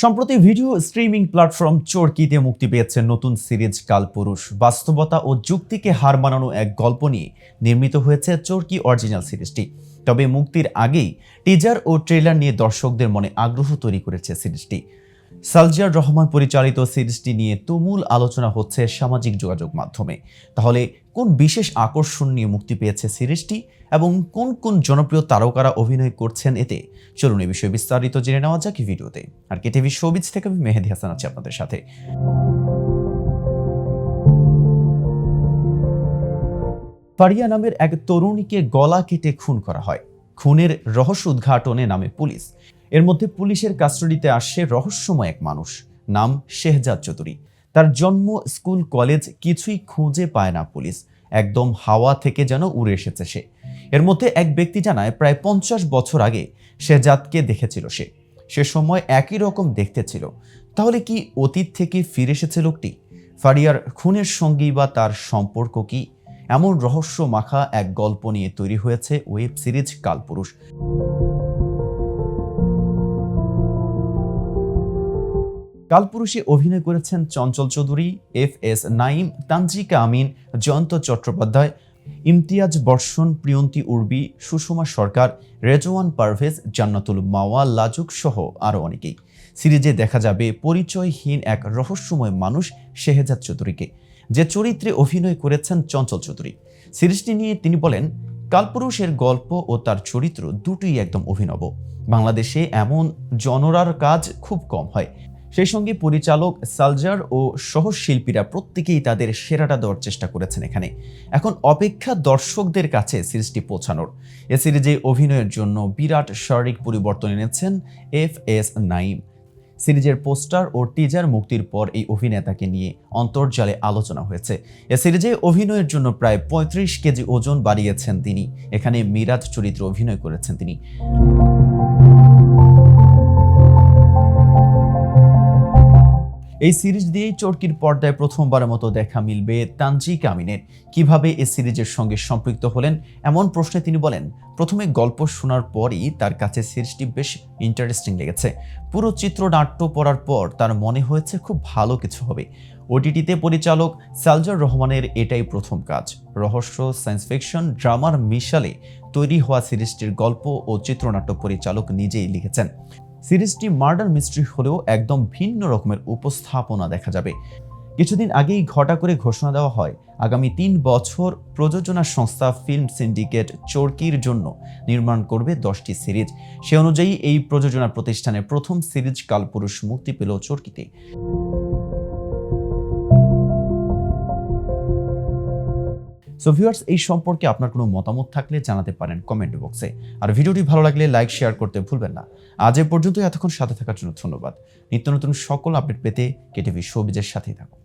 সম্প্রতি video streaming platform চরকিতে মুক্তি পেয়েছে নতুন সিরিজ কালপুরুষ। বাস্তবতা ও যুক্তিকে হার মানানো এক গল্প নিয়ে নির্মিত হয়েছে চরকি অরিজিনাল সিরিজটি। তবে মুক্তির আগেই টিজার ও ট্রেলার নিয়ে দর্শকদের মনে আগ্রহ তৈরি করেছে সিরিজটি। সালজিয়ার রহমান পরিচালিত সিরিজটি নিয়ে তুমুল আলোচনা হচ্ছে সামাজিক যোগাযোগ মাধ্যমে। তাহলে কোন বিশেষ আকর্ষণ নিয়ে মুক্তি পেয়েছে সিরিজটি এবং কোন কোন জনপ্রিয় তারকারা অভিনয় করছেন এতে? চলুন এই বিষয়ে বিস্তারিত জেনে নেওয়া যাক ভিডিওতে। আর কে টিভি শোবিজ থেকে আমি মেহেদি হাসান আছি আপনাদের সাথে। ফারিয়া নামের এক তরুণীকে গলা কেটে খুন করা হয়। খুনের রহস্য উদ্ঘাটনে নামে পুলিশ। এর মধ্যে পুলিশের কাস্টডিতে আসছে রহস্যময় এক মানুষ, নাম শেহজাদ চৌধুরী। তার জন্ম স্কুল, কলেজ কিছুই খুঁজে পায় না পুলিশ। একদম হাওয়া থেকে যেন উড়ে এসেছে সে। এর মধ্যে এক ব্যক্তি জানায়, প্রায় পঞ্চাশ বছর আগে শেহজাদকে দেখেছিল সে। সে সময় একই রকম দেখতে ছিল। তাহলে কি অতীত থেকে ফিরে এসেছে লোকটি? ফারিয়ার খুনের সঙ্গেই বা তার সম্পর্ক কি? এমন রহস্য মাখা এক গল্প নিয়ে তৈরি হয়েছে ওয়েব সিরিজ কালপুরুষ। কালপুরুষে অভিনয় করেছেন চঞ্চল চৌধুরী, এফ এস নাইম তানজিকা আমিন, জয়ন্ত চট্টোপাধ্যায়, ইমতিয়াজ বর্ষণ, প্রিয়ন্তী উর্বি, সুষমা সরকার, রেজওয়ান পারভেজ, জান্নাতুল মাওয়া, লাজুক সহ আরও অনেকেই। সিরিজে দেখা যাবে পরিচয়হীন এক রহস্যময় মানুষ শেহজাদ চৌধুরীকে, যে চরিত্রে অভিনয় করেছেন চঞ্চল চৌধুরী। সিরিজটি নিয়ে তিনি বলেন, কালপুরুষের গল্প ও তার চরিত্র দুটোই একদম অভিনব। বাংলাদেশে এমন জনরার কাজ খুব কম হয়। সেই সঙ্গে পরিচালক সালজার ও সহশিল্পীরা প্রত্যেকেই তাদের সেরাটা দেওয়ার চেষ্টা করেছেন এখানে। এখন অপেক্ষা দর্শকদের কাছে সিরিজটি পৌঁছানোর। এ সিরিজে অভিনয়ের জন্য বিরাট শারীরিক পরিবর্তন এনেছেন এফ এস নাইম সিরিজের পোস্টার ও টিজার মুক্তির পর এই অভিনেতাকে নিয়ে অন্তর্জালে আলোচনা হয়েছে। এ সিরিজে অভিনয়ের জন্য প্রায় পঁয়ত্রিশ কেজি ওজন বাড়িয়েছেন তিনি। এখানে মিরাজ চরিত্রে অভিনয় করেছেন তিনি। এই সিরিজ দিয়েই চরকির পর্দায় প্রথমবারের মতো দেখা মিলবে তানজি কামিনের কীভাবে এই সিরিজের সঙ্গে সম্পৃক্ত হলেন, এমন প্রশ্নে তিনি বলেন, প্রথমে গল্প শোনার পরই তার কাছে সিরিজটি বেশ ইন্টারেস্টিং লেগেছে। পুরো চিত্রনাট্য পড়ার পর তার মনে হয়েছে খুব ভালো কিছু হবে। ওটিটিতে পরিচালক সালজার রহমানের এটাই প্রথম কাজ। রহস্য সায়েন্স ফিকশন ড্রামার মিশালে তৈরি হওয়া সিরিজটির গল্প ও চিত্রনাট্য পরিচালক নিজেই লিখেছেন। সিরিজটি মার্ডার মিস্ট্রি হলেও একদম ভিন্ন রকমের উপস্থাপনা দেখা যাবে। কিছুদিন আগেই ঘটা করে ঘোষণা দেওয়া হয়, আগামী তিন বছর প্রযোজনা সংস্থা ফিল্ম সিন্ডিকেট চরকির জন্য নির্মাণ করবে দশটি সিরিজ। সে অনুযায়ী এই প্রযোজনা প্রতিষ্ঠানের প্রথম সিরিজ কালপুরুষ মুক্তি পেল চরকিতে। সো ভিউয়ার্স এই সম্পর্কে আপনার কোনো মতামত থাকলে জানাতে পারেন কমেন্ট বক্সে আর ভিডিওটি ভালো লাগলে লাইক শেয়ার করতে ভুলবেন না। আজ এ পর্যন্ত এতক্ষণ সাথে থাকার জন্য ধন্যবাদ। নিত্য নতুন সকল আপডেট পেতে কেটিভি শোবিজের সাথেই থাকুন।